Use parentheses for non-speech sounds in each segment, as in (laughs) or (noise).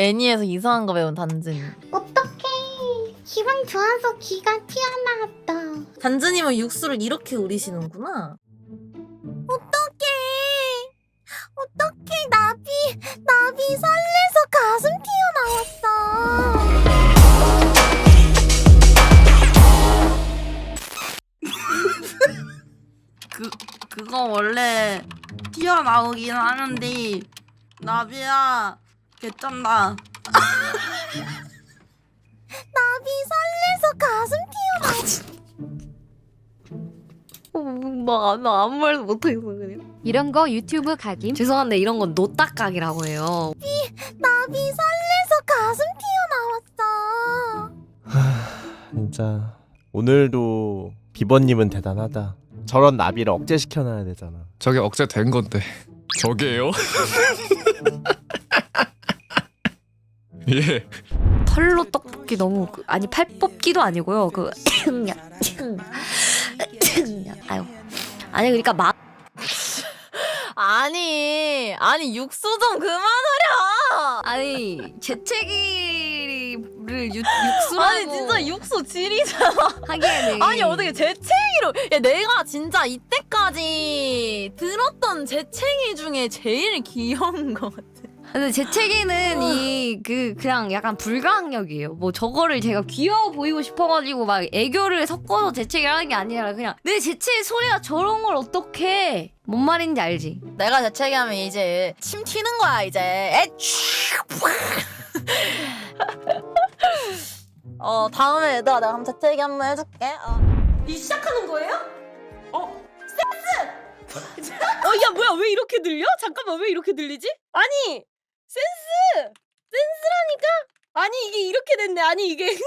애니에서 이상한 거 배운 단진. 어떡해. 기분 좋아서 기가 튀어나왔다. 단진님은 육수를 이렇게 우리시는구나. 어떡해. 어떡해. 나비, 나비 설레서 가슴 튀어나왔어. (laughs) 그 그거 원래 튀어나오긴 하는데 나비야 개쩐다. (laughs) 나비 설레서 가슴 튀어나왔어. 나나 아무 말도 못하겠어 그냥. 이런 거 유튜브 각임 죄송한데 이런 건 노딱각이라고 해요. 나비 설레서 가슴 튀어나왔어. 진짜 오늘도 비번님은 대단하다. 저런 나비를 억제시켜놔야 되잖아. 저게 억제된 건데 저게요? (laughs) 예 털로 떡볶이 너무 그- 아니 팔 뽑기도 아니고요 그 아유 아니 그러니까 막 아니 아니 육수 좀 그만하려. 아니 재채기를 유, 육수라고 아니 진짜 육수 지리잖아. 하기에는 아니 어떻게 재채기로? 야 내가 진짜 이때까지 들었던 재채기 중에 제일 귀여운 것 같아. 근데 재채기는 이 그 그냥 약간 불가항력이에요. 뭐 저거를 제가 귀여워 보이고 싶어가지고 막 애교를 섞어서 재채기를 하는 게 아니라 그냥 내 재채기 소리가 저런 걸 어떻게 뭔 말인지 알지? 내가 재채기하면 이제 침 튀는 거야 이제. 에취. (laughs) 어 다음에 얘들아 내가 한번 재채기 한번 해줄게. 어. 이 시작하는 거예요? 어? 센스! (laughs) 어, 야, 뭐야, 왜 이렇게 들려? 잠깐만, 왜 이렇게 들리지? 아니, 센스! 센스라니까? 아니, 이게 이렇게 됐네. 아니, 이게. (laughs)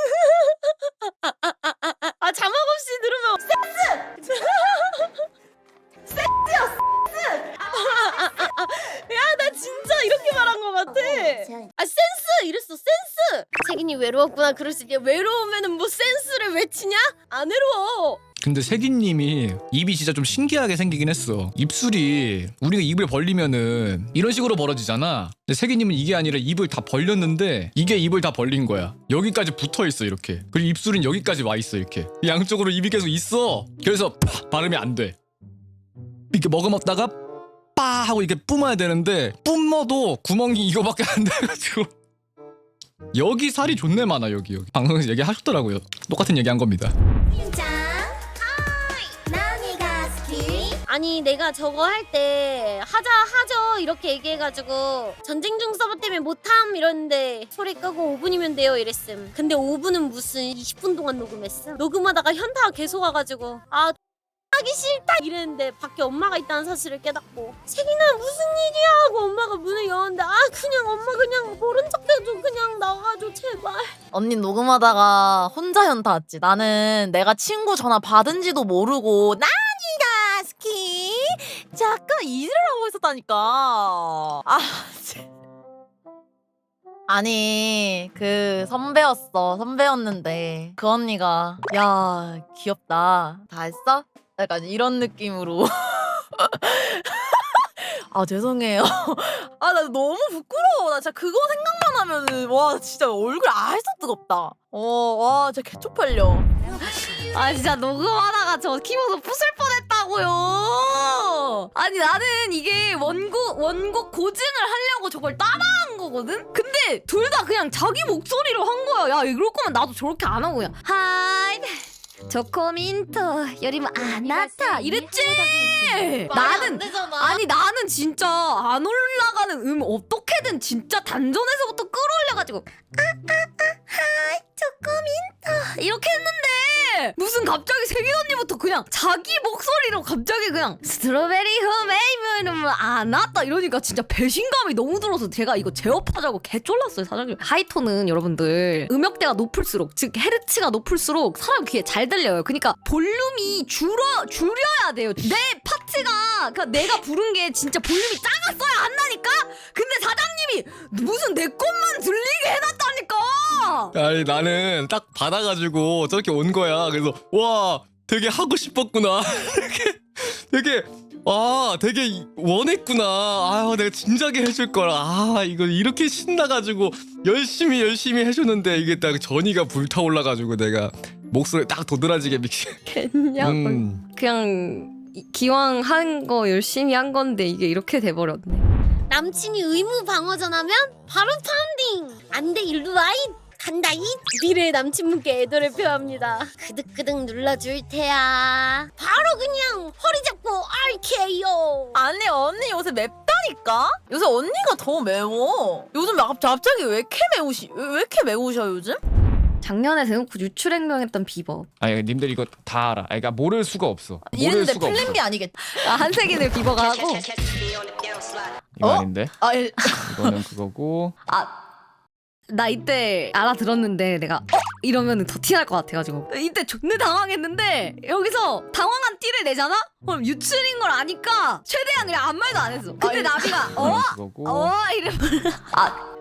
아, 자막 없이 들으면 센스! (laughs) 센스야, 센스! (laughs) 야, 나 진짜 이렇게 말한 것 같아. 아, 센스! 이랬어, 센스! 책임이 외로웠구나. 그럴 수 있게. 외로우면은 뭐 센스를 외치냐? 안 외로워. 근데 세기님이 입이 진짜 좀 신기하게 생기긴 했어. 입술이 우리가 입을 벌리면은 이런 식으로 벌어지잖아. 근데 세기님은 이게 아니라 입을 다 벌렸는데 이게 입을 다 벌린 거야. 여기까지 붙어 있어 이렇게. 그리고 입술은 여기까지 와 있어 이렇게. 양쪽으로 입이 계속 있어. 그래서 파, 발음이 안 돼. 이렇게 머금었다가 빠! 하고 이렇게 뿜어야 되는데 뿜어도 구멍이 이거밖에 안 돼가지고. 여기 살이 존내 많아 여기 여기. 방송에서 얘기하셨더라고요. 똑같은 얘기한 겁니다 아니 내가 저거 할 때 하자 하죠. 이렇게 얘기해가지고 전쟁 중 서버 때문에 못함 이랬는데 소리 끄고 5분이면 돼요 이랬음. 근데 5분은 무슨 20분 동안 녹음했음 녹음하다가 현타가 계속 와가지고 아 하기 싫다 이랬는데 밖에 엄마가 있다는 사실을 깨닫고 세기나 무슨 일이야 하고 엄마가 문을 여는데 아 그냥 엄마 그냥 모른 척해줘. 그냥 나가줘 제발. 언니 녹음하다가 혼자 현타 왔지. 나는 내가 친구 전화 받은지도 모르고 스키 잠깐 일을 하고 있었다니까. 아, 진- 아니 그 선배였어. 선배였는데 그 언니가 야 귀엽다. 다 했어? 약간 이런 느낌으로. (laughs) 아 죄송해요. 아 나 너무 부끄러워. 나 진짜 그거 생각만 하면은 와 진짜 얼굴 아직도 뜨겁다. 어와 진짜 개쪽팔려. 아 진짜 녹음하다가 저 키보드 부술 뻔 했다고요. 아니 나는 이게 원곡 원곡 고증을 하려고 저걸 따라한 거거든. 근데 둘 다 그냥 자기 목소리로 한 거야. 야 이럴 거면 나도 저렇게 안 하고 그냥 하이 조코민토 요리모 아나타 이랬지. 나는 아니 나는 진짜 안 올라가는 음 어떻게 든 진짜 단전에서부터 끌어올려가지고 아아아 조금인더 이렇게 했는데 무슨 갑자기 세긴 언니부터 그냥 자기 목소리로 갑자기 그냥 스트로베리 후메이브는 안 왔다 이러니까 진짜 배신감이 너무 들어서 제가 이거 제어하자고 개쫄랐어요 사장님. 하이톤은 여러분들 음역대가 높을수록 즉 헤르츠가 높을수록 사람 귀에 잘 들려요. 그러니까 볼륨이 줄어 줄여야 돼요. 내 파트가 그러니까 내가 부른 게 진짜 볼륨이 작았어야 근데 사장님이 무슨 내 것만 들리게 해놨다니까 아니 나는 딱 받아가지고 저렇게 온 거야. 그래서 와 되게 하고 싶었구나. (laughs) 되게 되게 아 되게 이- 원했구나 아 내가 진작에 해줄 걸아 이거 이렇게 신나가지고 열심히 열심히 해줬는데 이게 딱 전이가 불타올라가지고 내가 목소리 딱 도드라지게 겠냐고 음. 그냥 이- 기왕 한 거 열심히 한 건데 이게 이렇게 돼버렸네 남친이 의무 방어 전하면 바로 파운딩. 안돼 일로 와 이. 간다 이 미래의 남친분께 애도를 표합니다. 그득그득 눌러줄 테야. 바로 그냥 허리 잡고 RK요. 아니 언니 요새 맵다니까? 요새 언니가 더 매워. 요즘 막 갑자기 왜 이렇게 매우시? 왜, 왜 이렇게 매우셔 요즘? 작년에 대놓고 유출 행동했던 비버 아니 님들 이거 다 알아 그러니까 모를 수가 없어 모를 이랬는데 수가 없어 플랜 B 아니겠지? 아 한색인을 비버가 하고 이거 어? 아닌데 아, 일- 이거는 그거고 (laughs) 나 이때 알아들었는데 내가 어? 이러면 더 티 날 것 같아가지고 이때 존나 당황했는데 여기서 당황한 티를 내잖아? 그럼 유출인 걸 아니까 최대한 그냥 아무 말도 안 했어 근데 아니, 나비가 어? 이거는 그거고 어? 이러면 (laughs) 아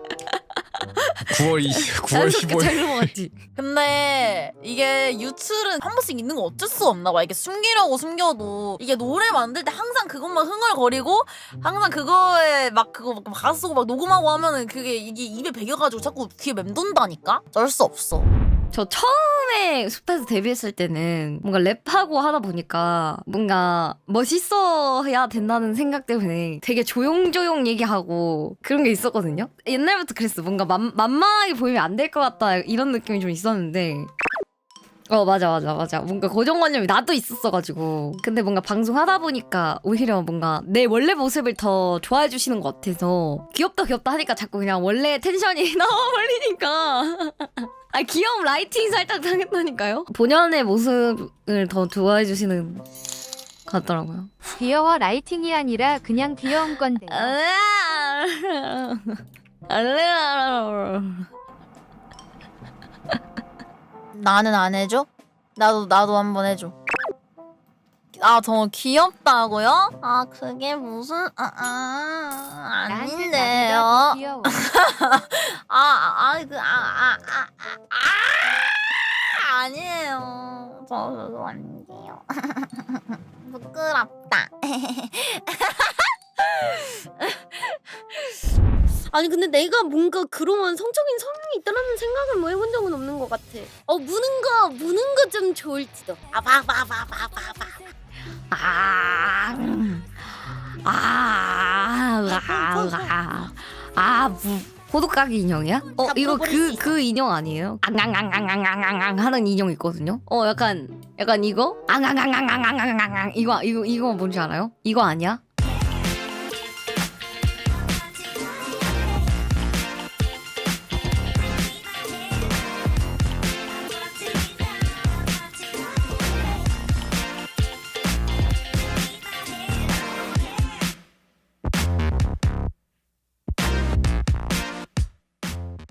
9월 20 9월 자연스럽게 15일 잘 넘어갔지 근데 이게 유출은 한 번씩 있는 거 어쩔 수 없나 봐. 이게 숨기려고 숨겨도 이게 노래 만들 때 항상 그것만 흥얼거리고 항상 그거에 막 그거 막 가사 쓰고 막 녹음하고 하면은 그게 이게 입에 배겨가지고 자꾸 귀에 맴돈다니까? 어쩔 수 없어. 저 처음에 숲에서 데뷔했을 때는 뭔가 랩하고 하다 보니까 뭔가 멋있어야 된다는 생각 때문에 되게 조용조용 얘기하고 그런 게 있었거든요. 옛날부터 그랬어. 뭔가 만, 만만하게 보이면 안 될 것 같다 이런 느낌이 좀 있었는데 어 맞아 맞아 맞아. 뭔가 고정관념이 나도 있었어가지고. 근데 뭔가 방송하다 보니까 오히려 뭔가 내 원래 모습을 더 좋아해 주시는 것 같아서 귀엽다 귀엽다 하니까 자꾸 그냥 원래 텐션이 (laughs) 나와버리니까. 아 귀여움 라이팅 살짝 당했다니까요? 본연의 모습을 더 좋아해 주시는 것 같더라고요. 귀여워 라이팅이 아니라 그냥 귀여운 건데. (laughs) 나는 안 해줘? 나도 나도 한번 해줘. 아, 저 귀엽다고요? 아, 그게 무슨 아, 아 아닌데요. 귀여워. (laughs) 아, 아, 아, 그, 아, 아, 아, 아, 아, 아니에요. 저 그거 아닌데요. (laughs) 부끄럽다. (laughs) 아니 근데 내가 뭔가 그런 성적인 성향이 있다라는 생각을 뭐 해본 적은 없는 것 같아. 어 무는 거 무는 거 좀 좋을지도. 아바바바바바바. 아, 음. 아, 아, 아, 아, 뭐, 호두까기 인형이야? 어, 이거 그, 그 인형 아니에요? 앙앙앙앙앙앙앙 하는 인형 있거든요? 어, 약간, 약간 이거? 앙앙앙앙앙앙앙앙 이거, 이거, 이거 뭔지 알아요? 이거 아니야?